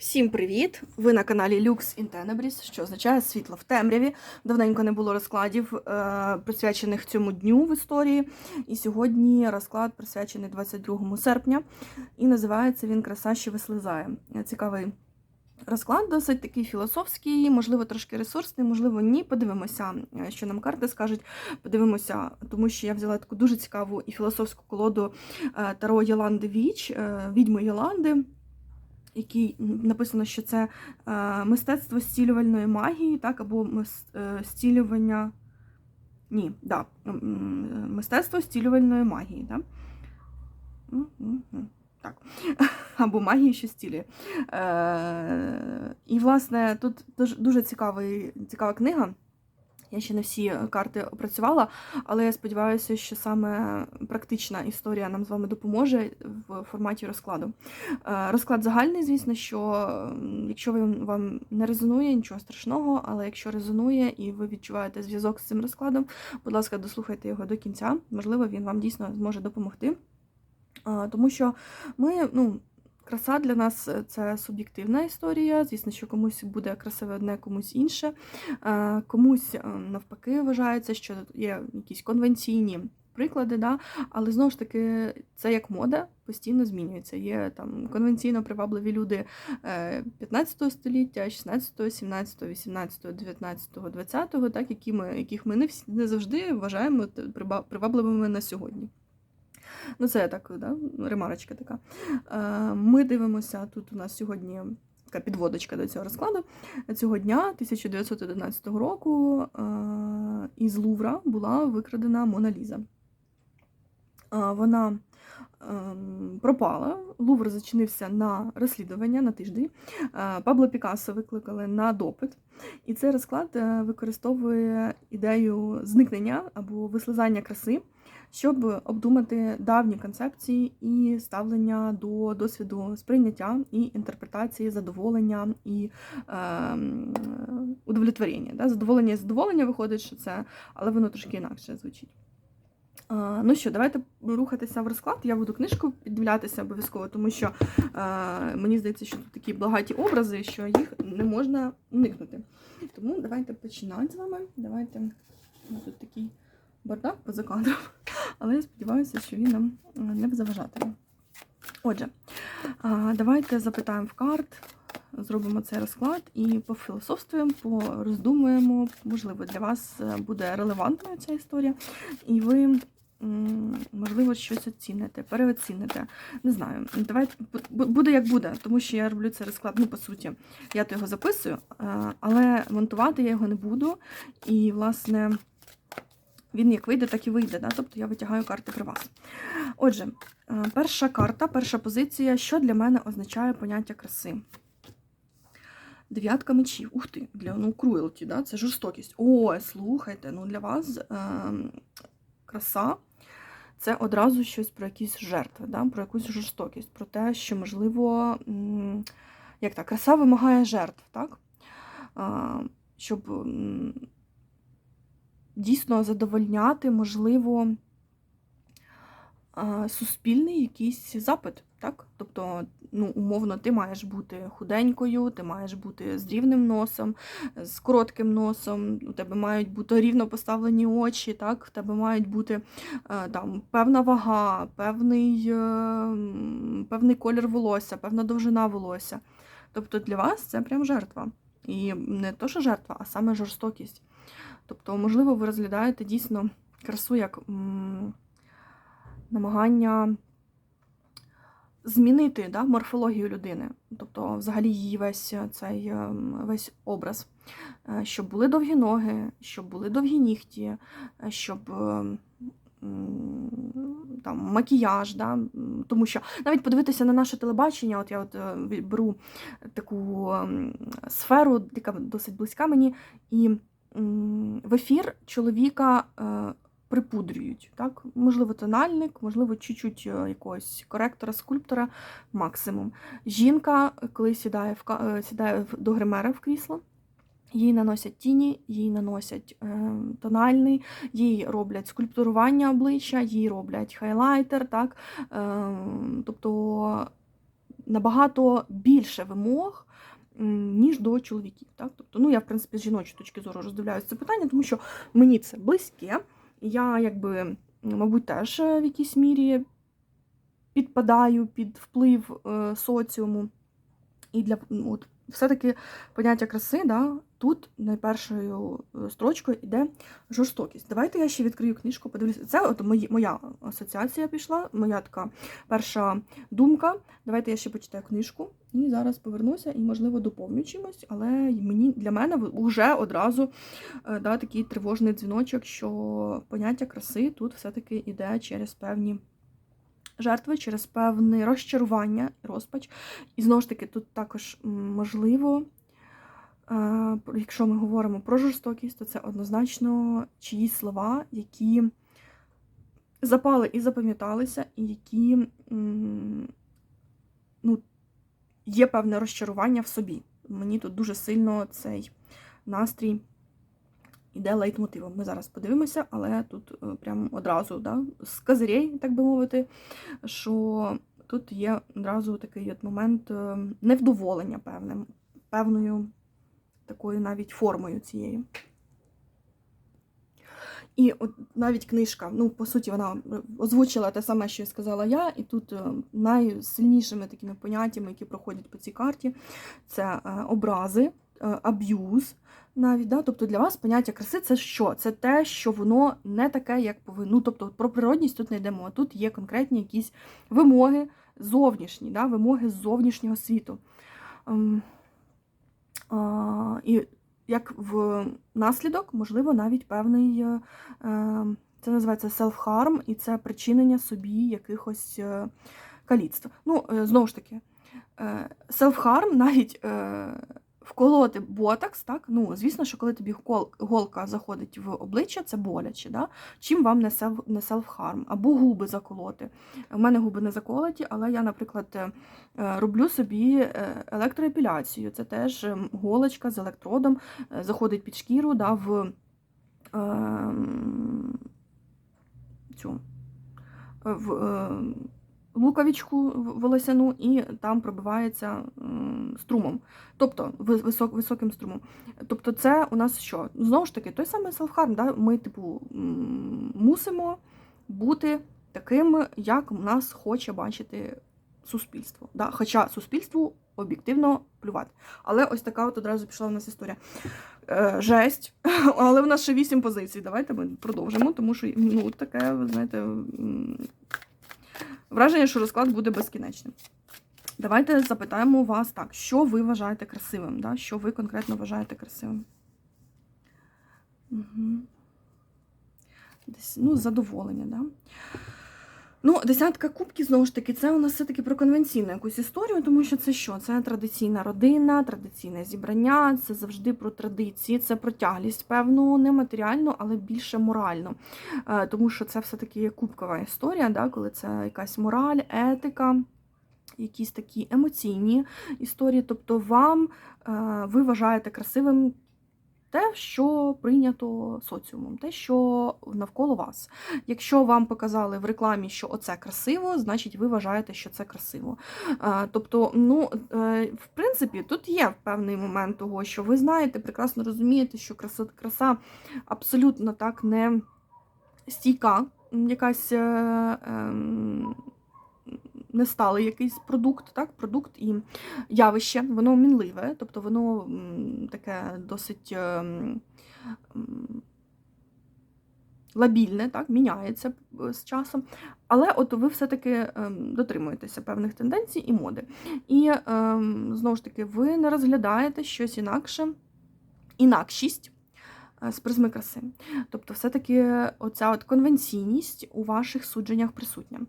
Всім привіт! Ви на каналі Lux in Tenebris, що означає світло в темряві. Давненько не було розкладів, е, присвячених цьому дню в історії. І сьогодні розклад присвячений 22 серпня, і називається він Краса, що вислизає. Е, Цікавий розклад, досить такий філософський, можливо, трошки ресурсний, можливо, ні. Подивимося, е, що нам карти скажуть. Подивимося, тому що я взяла таку дуже цікаву і філософську колоду Таро Йоланди Віч, відьми Йоланди який написано, що це е, мистецтво зцілювальної магії, так, або мис- е. Ні, да, мистецтво зцілювальної магії. Да? Так. Або магії, що зцілює. Е, і, власне, тут дуже цікавий, цікава книга. Я ще не всі карти опрацювала, але я сподіваюся, що саме практична історія нам з вами допоможе в форматі розкладу. Е, Розклад загальний, звісно, що якщо вам не резонує, нічого страшного, але якщо резонує і ви відчуваєте зв'язок з цим розкладом, будь ласка, дослухайте його до кінця. Можливо, він вам дійсно зможе допомогти. Е, Тому що ми, ну. Краса для нас е, це суб'єктивна історія. Звісно, що комусь буде красиве одне, комусь інше. Е, Комусь е, навпаки вважається, що є якісь конвенційні приклади, да? але знову ж таки, це як мода постійно змінюється. Є там конвенційно привабливі люди е, 15 століття, 16, 17, 18, 19, 20, так, які ми, яких ми не, всі, не завжди вважаємо привабливими на сьогодні. Ну, це так, да? ремарочка така. Е, Ми дивимося, тут у нас сьогодні така підводочка до цього розкладу. Цього дня, 1911 року, е, із Лувра була викрадена Мона Ліза. Е, Вона ем, пропала. Лувр зачинився на розслідування на тиждень. Пабло Пікассо викликали на допит. І цей розклад використовує ідею зникнення або вислизання краси, щоб обдумати давні концепції і ставлення до досвіду сприйняття і інтерпретації, задоволення і ем, удовлетворення. Да? Задоволення і задоволення виходить, що це, але воно трошки інакше звучить. Ну що, давайте рухатися в розклад. Я буду книжку піддивлятися обов'язково, тому що е, мені здається, що тут такі благаті образи, що їх не можна уникнути. Тому давайте починати з вами. Давайте тут такий бардак поза кадром, але я сподіваюся, що він нам е, не заважатиме. Отже, давайте запитаємо в карт, зробимо цей розклад і пофілософствуємо, пороздумуємо. Можливо, для вас е, буде релевантною ця історія, і ви. Можливо, щось оціните, переоціните. Не знаю. Давайте буде як буде, тому що я роблю цей розклад, ну, по суті, я то його записую, е, але монтувати я його не буду. І, власне, він як вийде, так і вийде. Да? Тобто я витягаю карти при вас. Отже, е, перша карта, перша позиція, що для мене означає поняття краси. Дев'ятка мечів. Ух ти, для ну, cruelty, да? це жорстокість. О, слухайте, ну для вас е, краса це одразу щось про якісь жертви, да? про якусь жорстокість, про те, що, можливо, як так, краса вимагає жертв, так? А, щоб дійсно задовольняти, можливо, суспільний якийсь запит. Так? Тобто, ну, умовно, ти маєш бути худенькою, ти маєш бути з рівним носом, з коротким носом, у тебе мають бути рівно поставлені очі, так? в тебе мають бути е, там, певна вага, певний, е, певний колір волосся, певна довжина волосся. Тобто для вас це прям жертва. І не то, що жертва, а саме жорстокість. Тобто, можливо, ви розглядаєте дійсно красу як намагання змінити да, морфологію людини, тобто, взагалі, її весь цей ем, весь образ, Е, щоб були довгі ноги, щоб були довгі нігті, е, щоб там, макіяж, да? тому що навіть подивитися на наше телебачення, от я от е, беру таку ем, сферу, яка досить близька мені, і в ефір чоловіка е, припудрюють. Так? Можливо, тональник, можливо, чуть-чуть е, якогось коректора, скульптора, максимум. Жінка, коли сідає, в, сідає до гримера в крісло, їй наносять тіні, їй наносять е, тональний, їй роблять скульптурування обличчя, їй роблять хайлайтер, так? Е, тобто набагато більше вимог, ніж до чоловіків. Так? Тобто, ну, я, в принципі, з жіночої точки зору роздивляюся це питання, тому що мені це близьке. Я, якби, мабуть, теж е, в якійсь мірі підпадаю під вплив е, соціуму. І для ну, от, все-таки поняття краси, да, тут найпершою е, строчкою йде жорстокість. Давайте я ще відкрию книжку, подивлюся. Це от мої, моя асоціація пішла, моя така перша думка. Давайте я ще почитаю книжку і зараз повернуся і, можливо, доповню чимось, але мені для мене вже одразу е, да, такий тривожний дзвіночок, що поняття краси тут все-таки йде через певні жертви, через певне розчарування і розпач. І знову ж таки, тут також можливо, е, якщо ми говоримо про жорстокість, то це однозначно чиїсь слова, які запали і запам'яталися, і які ну, є певне розчарування в собі. Мені тут дуже сильно цей настрій іде лейтмотивом. Ми зараз подивимося, але тут е, прямо одразу да, з козирей, так би мовити, що тут є одразу такий от момент е, невдоволення певним, певною такою навіть формою цією. І от навіть книжка, ну, по суті, вона озвучила те саме, що я сказала я, і тут е, найсильнішими такими поняттями, які проходять по цій карті, це образи, аб'юз, навіть, да? тобто для вас поняття краси це що? Це те, що воно не таке, як повинно. Ну, тобто про природність тут не йдемо, а тут є конкретні якісь вимоги зовнішні, да? вимоги з зовнішнього світу. Ем, І як в наслідок, можливо, навіть певний, е, е, це називається self-harm, і це причинення собі якихось е, каліцтв. Ну, е, знову ж таки, self-harm навіть вколоти ботокс, так, ну, звісно, що коли тобі голка заходить в обличчя, це боляче. Да? Чим вам не self-harm? Або губи заколоти. У мене губи не заколоті, але я, наприклад, е, е, роблю собі е, електроепіляцію. Це теж голочка з електродом е, заходить під шкіру да, в ем, цю в е, лукавичку волосяну, і там пробивається м, струмом, тобто висок, високим струмом. Тобто, це у нас що? Знову ж таки, той самий селфхарм, да? ми, типу, мусимо бути таким, як нас хоче бачити суспільство. Да? Хоча суспільству об'єктивно плювати. Але ось така от одразу пішла у нас історія. Е, жесть, але в нас ще вісім позицій. Давайте ми продовжимо, тому що ну, таке, ви знаєте, враження, що розклад буде безкінечним. Давайте запитаємо вас так, що ви вважаєте красивим? Да? Що ви конкретно вважаєте красивим? Угу. Десь, ну, задоволення, да? Ну, десятка кубків, знову ж таки, це у нас все-таки про конвенційну якусь історію, тому що це що? Це традиційна родина, традиційне зібрання, це завжди про традиції, це про тяглість, певну, не матеріальну, але більше моральну. Е, Тому що це все-таки кубкова історія, да, коли це якась мораль, етика. Якісь такі емоційні історії, тобто вам е, ви вважаєте красивим те, що прийнято соціумом, те, що навколо вас. Якщо вам показали в рекламі, що оце красиво, значить ви вважаєте, що це красиво. Е, Тобто, ну, е, в принципі, тут є певний момент того, що ви знаєте, прекрасно розумієте, що краса, краса абсолютно так не стійка, якась. Е, Не сталий якийсь продукт, так, продукт і явище, воно мінливе, тобто воно таке досить ем, лабільне, так, міняється е, з часом. Але от ви все-таки ем, дотримуєтеся певних тенденцій і моди. І знову ж таки, ви не розглядаєте щось інакше, інакшість е, з призми краси. Тобто, все-таки оця от конвенційність у ваших судженнях присутня.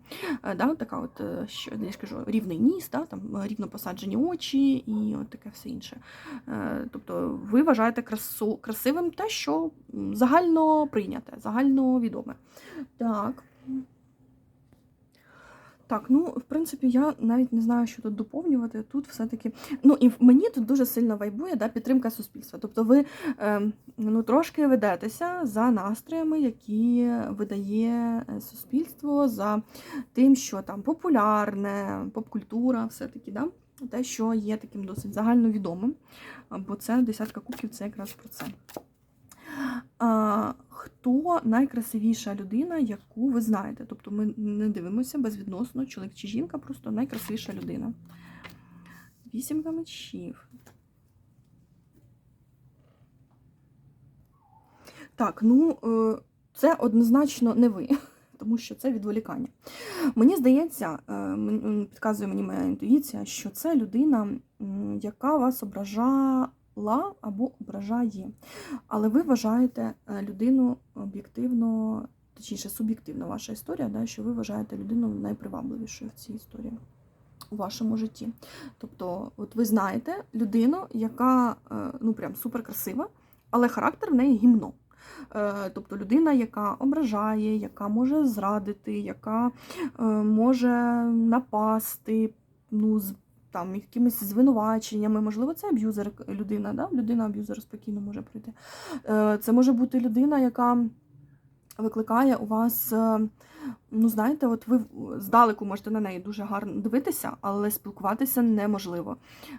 Е, Да, така от, е, що я кажу, рівний ніс, да, там, е, рівно посаджені очі і от таке все інше. Е, Тобто ви вважаєте красу, красивим те, що загально прийняте, загально відоме. Так. Так, ну в принципі, я навіть не знаю, що тут доповнювати. Тут все-таки. Ну і мені тут дуже сильно вайбує да, підтримка суспільства. Тобто ви е, ну, трошки ведетеся за настроями, які видає е, суспільство, за тим, що там популярне, попкультура, все-таки, да? те, що є таким досить загальновідомим. Бо це десятка кубків це якраз про це. Хто найкрасивіша людина, яку ви знаєте? Тобто ми не дивимося безвідносно, чоловік чи жінка, просто найкрасивіша людина. Вісімка мечів. Так, ну е, це однозначно не ви, тому що це відволікання. Мені здається, е, підказує мені моя інтуїція, що це людина, яка вас ображала або ображає. Але ви вважаєте е, людину об'єктивно, точніше, суб'єктивно ваша історія, да, що ви вважаєте людину найпривабливішою в цій історії у вашому житті. Тобто, от ви знаєте людину, яка е, ну прям суперкрасива, але характер в неї гімно. Е, Тобто людина, яка ображає, яка може зрадити, яка може напасти, ну, там якимись звинуваченнями, можливо, це аб'юзер людина, да? людина аб'юзер спокійно може прийти. Е, Це може бути людина, яка викликає у вас, е, ну знаєте, от ви здалеку можете на неї дуже гарно дивитися, але спілкуватися неможливо.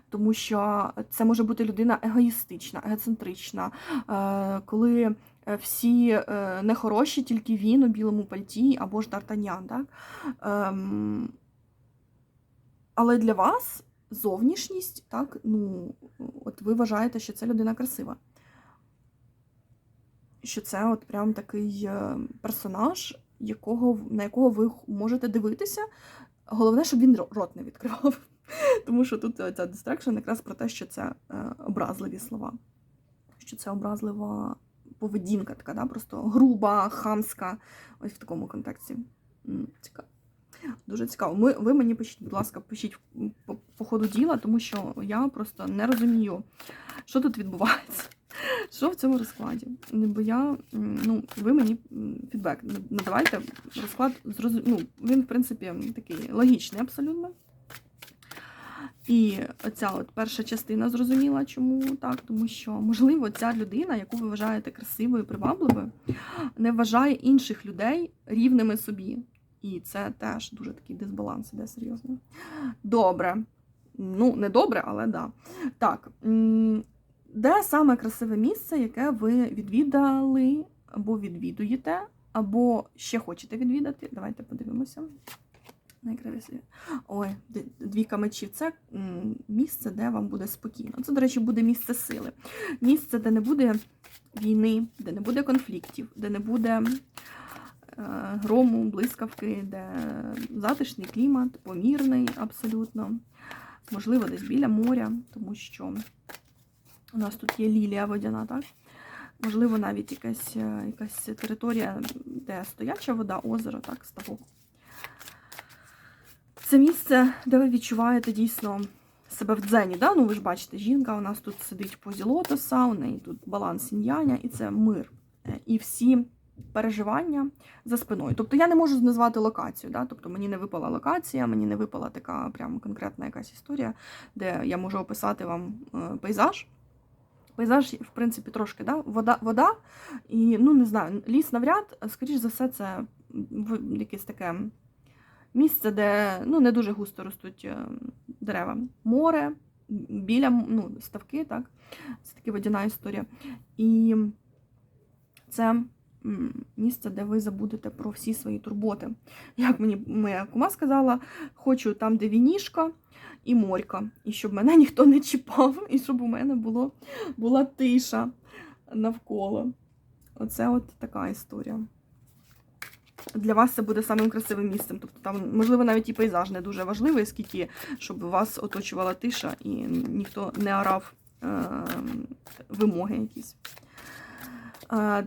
Тому що це може бути людина егоїстична, егоцентрична, е, коли всі нехороші, тільки він у білому пальті або ж Д'Артаньян. Так? Але для вас зовнішність, так, ну, от ви вважаєте, що це людина красива. Що це от прям такий е, персонаж, якого, на якого ви можете дивитися. Головне, щоб він рот не відкривав. Тому що тут ця дистракшн якраз про те, що це е, образливі слова, що це образлива поведінка, така, да? просто груба, хамська, ось в такому контексті. Цікаво. Дуже цікаво. Ми, ви мені пишіть, будь ласка, пишіть по, по ходу діла, тому що я просто не розумію, що тут відбувається. Що в цьому розкладі? Бо я, ну, ви мені фідбек надавайте. Розклад зрозу... ну, він, в принципі, такий логічний абсолютно. І оця от перша частина зрозуміла, чому так, тому що, можливо, ця людина, яку ви вважаєте красивою, привабливою, не вважає інших людей рівними собі. І це теж дуже такий дисбаланс іде серйозно. Добре. Ну, не добре, але да. Так. Де саме красиве місце, яке ви відвідали або відвідуєте, або ще хочете відвідати? Давайте подивимося. Найкрасивіше. Ой, двійка мечів це місце, де вам буде спокійно. Це, до речі, буде місце сили. Місце, де не буде війни, де не буде конфліктів, де не буде грому, блискавки, де затишний клімат, помірний абсолютно. Можливо, десь біля моря, тому що у нас тут є лілія водяна, так? Можливо, навіть якась, е, якась територія, де стояча вода, озеро, так, ставок. Це місце, де ви відчуваєте дійсно себе в дзені. Да? Ну, ви ж бачите, жінка у нас тут сидить в позі лотоса, у неї тут баланс інь-яня, і це мир. Е, І всі переживання за спиною. Тобто я не можу назвати локацію, да? тобто мені не випала локація, мені не випала така прям конкретна якась історія, де я можу описати вам е, пейзаж. Пейзаж, в принципі, трошки, да? вода, вода і, ну, не знаю, ліс навряд, скоріш за все, це якесь таке місце, де ну, не дуже густо ростуть е, дерева. Море, біля ну, ставки, так? Це така водяна історія. І це місце, де ви забудете про всі свої турботи. Як мені моя кума сказала, хочу там, де вінішка і морька, і щоб мене ніхто не чіпав, і щоб у мене було, була тиша навколо. Оце от така історія. Для вас це буде самим красивим місцем. Тобто там, можливо, навіть і пейзаж не дуже важливий, скільки щоб вас оточувала тиша і ніхто не орав е- вимоги якісь.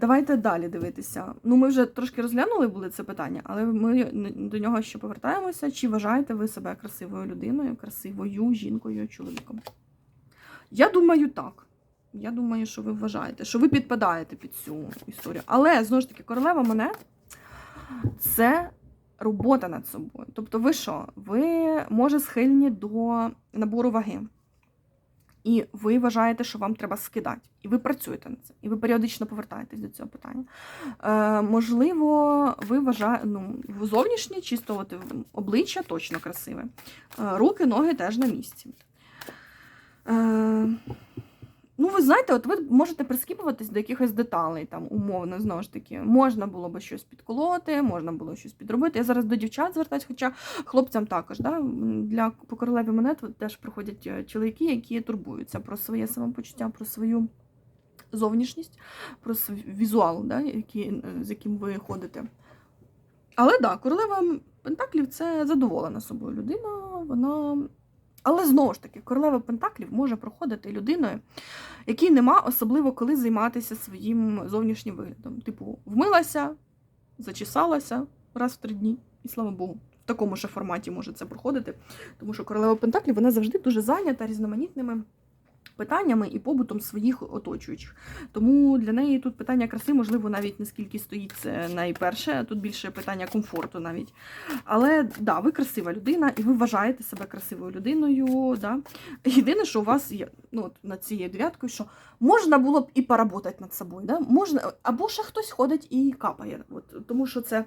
Давайте далі дивитися. Ну, ми вже трошки розглянули були це питання, але ми до нього ще повертаємося. Чи вважаєте ви себе красивою людиною, красивою жінкою, чоловіком? Я думаю, так. Я думаю, що ви вважаєте, що ви підпадаєте під цю історію. Але знову ж таки, королева монет це робота над собою. Тобто, ви що? Ви може схильні до набору ваги. І ви вважаєте, що вам треба скидати. І ви працюєте над цим, і ви періодично повертаєтесь до цього питання. Е, можливо, ви вважаєте, ну, зовнішнє, чисто от, обличчя точно красиве. Е, руки, ноги теж на місці. Е, Ну, ви знаєте, от ви можете прискіпуватись до якихось деталей, там, умовно, знову ж таки, можна було би щось підколоти, можна було щось підробити. Я зараз до дівчат звертаюсь, хоча хлопцям також. Да? Для по королеві монет теж приходять е, чоловіки, які турбуються про своє самопочуття, про свою зовнішність, про свій візуал, да? який, е, з яким ви ходите. Але так, да, королева Пентаклів це задоволена собою людина, вона. Але знову ж таки, королева Пентаклів може проходити людиною, якій нема особливо коли займатися своїм зовнішнім виглядом. Типу, вмилася, зачесалася раз в три дні, і слава Богу. В такому ж форматі може це проходити, тому що королева Пентаклів вона завжди дуже зайнята різноманітними питаннями і побутом своїх оточуючих. Тому для неї тут питання краси, можливо, навіть не скільки стоїть це найперше, тут більше питання комфорту навіть. Але да, ви красива людина, і ви вважаєте себе красивою людиною. Да? Єдине, що у вас є ну, над цією дев'яткою, що можна було б і поработати над собою. Да? Можна, Або ще хтось ходить і капає. От, Тому що це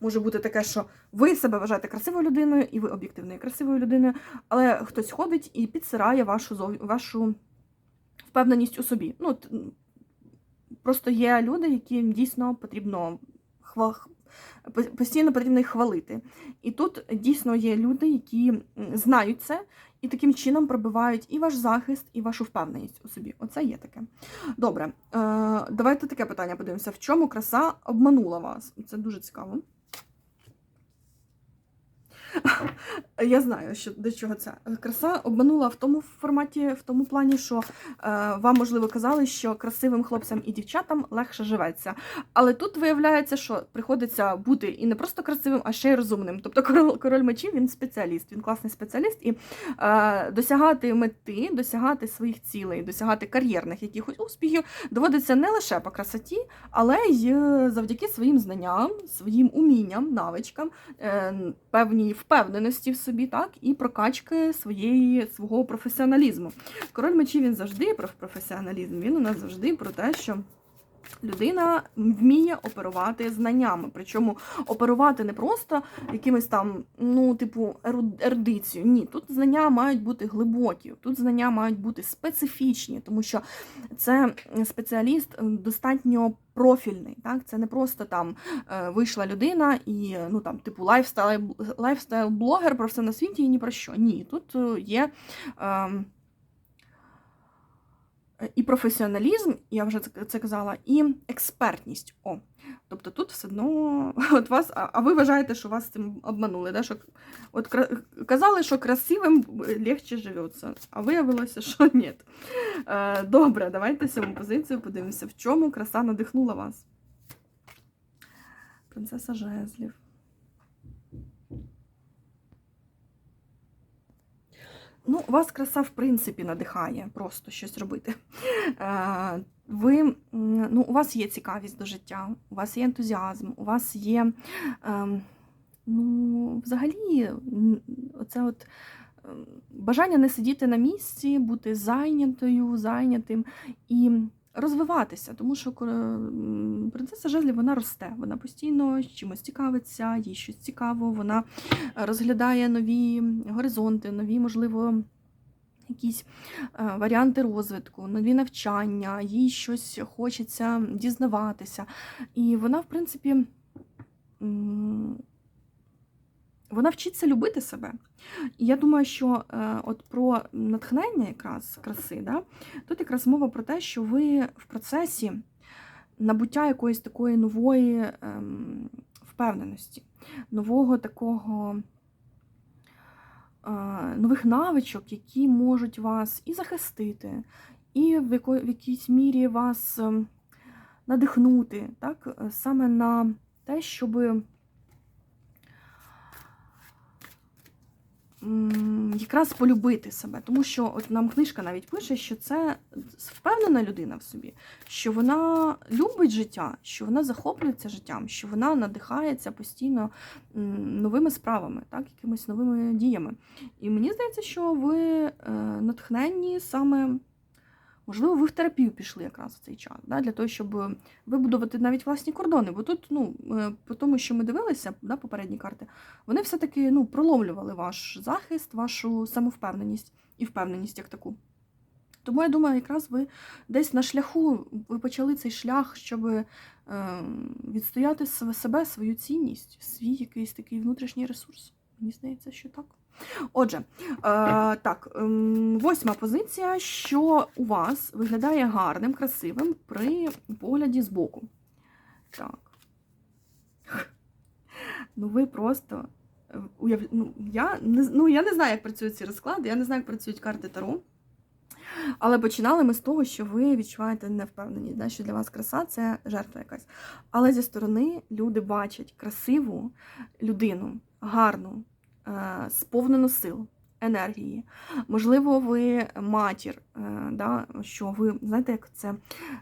може бути таке, що ви себе вважаєте красивою людиною, і ви об'єктивно красивою людиною, але хтось ходить і підсирає вашу вашу впевненість у собі. Ну, Просто є люди, яким дійсно потрібно хва... постійно потрібно їх хвалити. І тут дійсно є люди, які знають це і таким чином пробивають і ваш захист, і вашу впевненість у собі. Оце є таке. Добре, е, давайте таке питання подивимося. В чому краса обманула вас? Це дуже цікаво. Я знаю, що до чого це. Краса обманула в тому форматі, в тому плані, що е, вам, можливо, казали, що красивим хлопцям і дівчатам легше живеться. Але тут виявляється, що приходиться бути і не просто красивим, а ще й розумним. Тобто король, король мечів він спеціаліст, він класний спеціаліст, і е, досягати мети, досягати своїх цілей, досягати кар'єрних якихось успіхів доводиться не лише по красоті, але й е, завдяки своїм знанням, своїм умінням, навичкам, е, певній впевненості в собі, так, і прокачки своєї, свого професіоналізму. Король мечів він завжди про професіоналізм, він у нас завжди про те, що. Людина вміє оперувати знаннями. Причому оперувати не просто якимось там, ну, типу, ерудицією. Ні, тут знання мають бути глибокі, тут знання мають бути специфічні, тому що це спеціаліст достатньо профільний. Так? Це не просто там е, вийшла людина і ну там, типу, лайфстайл лайфстайл-блогер про все на світі і ні про що. Ні, тут е, є. Ем, і професіоналізм, я вже це казала, і експертність. О, Тобто тут все одно от вас, а ви вважаєте, що вас цим обманули. Да? Що, от Казали, що красивим легче живеться, а виявилося, що ні. Е, добре, давайте сьому позицію подивимося, в чому краса надихнула вас. Принцеса Жезлів. Ну, вас краса, в принципі, надихає просто щось робити. Е, ви, ну, У вас є цікавість до життя, у вас є ентузіазм, у вас є, ем, ну, взагалі, оце от ем, бажання не сидіти на місці, бути зайнятою, зайнятим і розвиватися, тому що принцеса Жезлі вона росте, вона постійно чимось цікавиться, їй щось цікаво, вона розглядає нові горизонти, нові, можливо, якісь е, варіанти розвитку, нові навчання, їй щось хочеться дізнаватися. І вона, в принципі, вона вчиться любити себе. І я думаю, що е, от про натхнення якраз краси, да, тут якраз мова про те, що ви в процесі набуття якоїсь такої нової е, впевненості, нового такого. Е, нових навичок, які можуть вас і захистити, і в, яко, в якійсь мірі вас ем, надихнути, так? саме на те, щоб якраз полюбити себе. Тому що от нам книжка навіть пише, що це впевнена людина в собі, що вона любить життя, що вона захоплюється життям, що вона надихається постійно новими справами, так, якимись новими діями. І мені здається, що ви е, натхненні саме. Можливо, ви в терапію пішли якраз в цей час, да, для того, щоб вибудувати навіть власні кордони. Бо тут, ну, е, по тому, що ми дивилися, да, попередні карти, вони все-таки ну, проломлювали ваш захист, вашу самовпевненість і впевненість як таку. Тому я думаю, якраз ви десь на шляху, ви почали цей шлях, щоб е, відстояти себе, свою цінність, свій якийсь такий внутрішній ресурс. Мені здається, що так. Отже, е, так, ем, восьма позиція, що у вас виглядає гарним, красивим при погляді збоку. Так. Ну, ви просто е, уяв... ну, я не, ну, я не знаю, як працюють ці розклади, я не знаю, як працюють карти Таро. Але починали ми з того, що ви відчуваєте невпевненість, да, що для вас краса це жертва якась. Але зі сторони люди бачать красиву людину, гарну, е, сповнену сил, енергії. Можливо, ви матір, е, да, що ви знаєте, як це,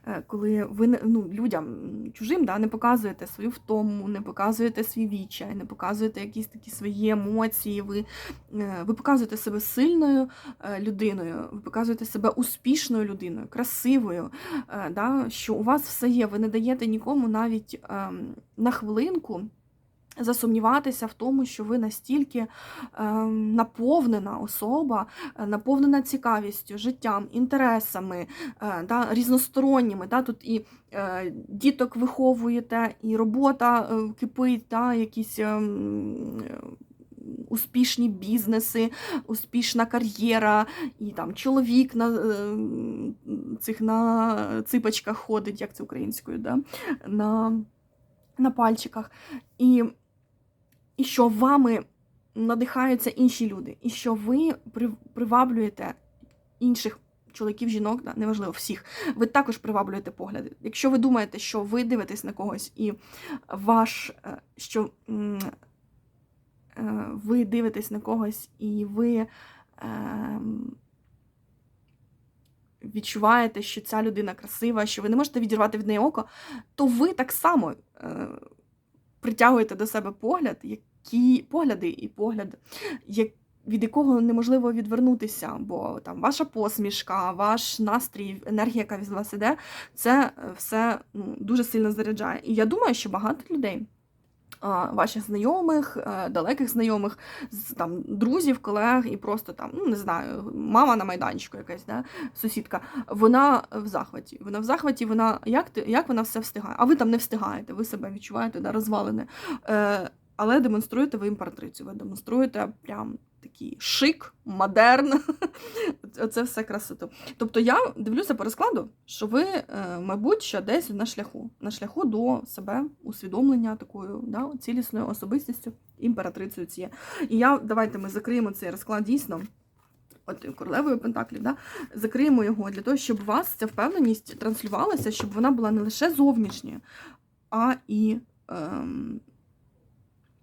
е, коли ви ну, людям чужим да, не показуєте свою втому, не показуєте свій відчай, не показуєте якісь такі свої емоції. Ви, ви показуєте себе сильною людиною, ви показуєте себе успішною людиною, красивою, да, що у вас все є. Ви не даєте нікому навіть ем, на хвилинку засумніватися в тому, що ви настільки ем, наповнена особа, е, наповнена цікавістю, життям, інтересами, е, да, різносторонніми. Да, тут і е, діток виховуєте, і робота е, кипить, да, якісь. е, Успішні бізнеси, успішна кар'єра, і там чоловік на е, цих на ципочках ходить, як це українською, да? на, на пальчиках. І, і що вами надихаються інші люди, і що ви приваблюєте інших чоловіків, жінок, да, неважливо, всіх, ви також приваблюєте погляди. Якщо ви думаєте, що ви дивитесь на когось, і ваш, е, що е, ви дивитесь на когось, і ви ем, відчуваєте, що ця людина красива, що ви не можете відірвати від неї око, то ви так само е, притягуєте до себе погляд, які погляди і погляд, як, від якого неможливо відвернутися, бо там ваша посмішка, ваш настрій, енергія, яка від вас іде, це е, все ну, дуже сильно заряджає. І я думаю, що багато людей. Ваших знайомих, е, далеких знайомих, там друзів, колег і просто там, ну не знаю, мама на майданчику якась, да, сусідка, вона в захваті. Вона в захваті, вона як як вона все встигає? А ви там не встигаєте, ви себе відчуваєте да, розвалене. Е, але демонструєте ви імператрицю, ви демонструєте прям такий шик, модерн. Оце все красоту. Тобто я дивлюся по розкладу, що ви, е, мабуть, ще десь на шляху, на шляху до себе усвідомлення такою да, цілісною особистістю, імператрицею цією. І я давайте ми закриємо цей розклад дійсно. От королевою Пентаклів, да? закриємо його для того, щоб у вас ця впевненість транслювалася, щоб вона була не лише зовнішньою, а і ем,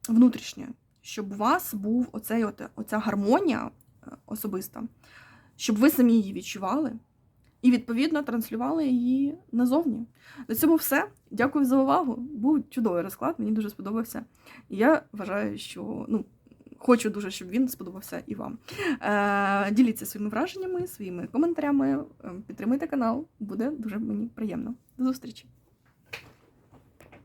внутрішньою. Щоб у вас був оцей, от, оця гармонія е, особиста, щоб ви самі її відчували і, відповідно, транслювали її назовні. На цьому все. Дякую за увагу. Був чудовий розклад, мені дуже сподобався. Я вважаю, що ну, хочу дуже, щоб він сподобався і вам. Е, діліться своїми враженнями, своїми коментарями, е, підтримуйте канал, буде дуже мені приємно. До зустрічі!